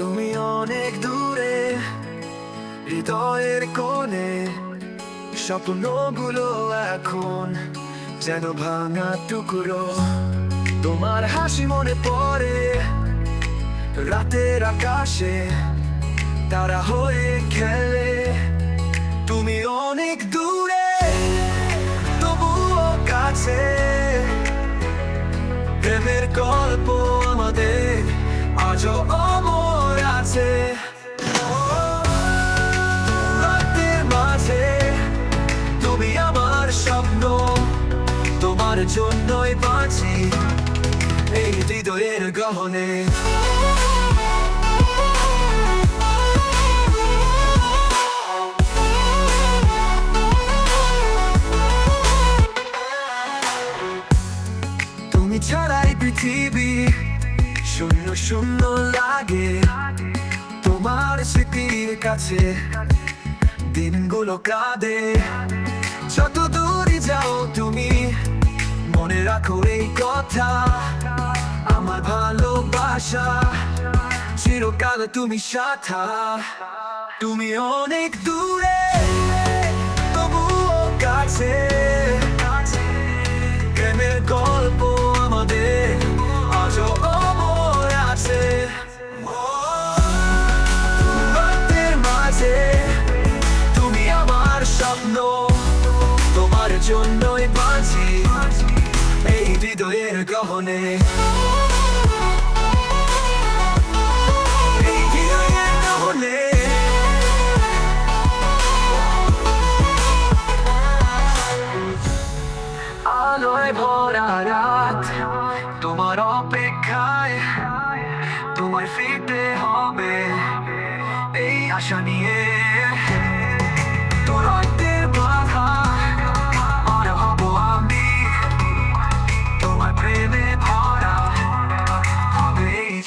তুমি অনেক দূরে, হৃদয়ের কোণে। স্বপ্নগুলো এখন যেন ভাঙা টুকরো। তোমার হাসি মনে পড়ে রাতের আকাশে, তারা হয়ে খেলে। তুমি অনেক দূরে, তবুও কাছে। প্রেমের গল্প আমাদের আজও আমার স্বপ্ন তোমার জন্যই গহনে। তুমি ছাড়াই পৃথিবী শূন্য শূন্য লাগে। তোমার স্মৃতির কাছে দিনগুলো কাঁদে। যত দূরে যাও তুমি, মনে রাখো এই কথা। আমার ভালোবাসা চিরকাল তুমি সাথা। তুমি অনেক দূরে গহনে আলোয় ভরা রাত তোমার অপেক্ষায় তোমায় ফিরতে হবে। এই আশা নিয়ে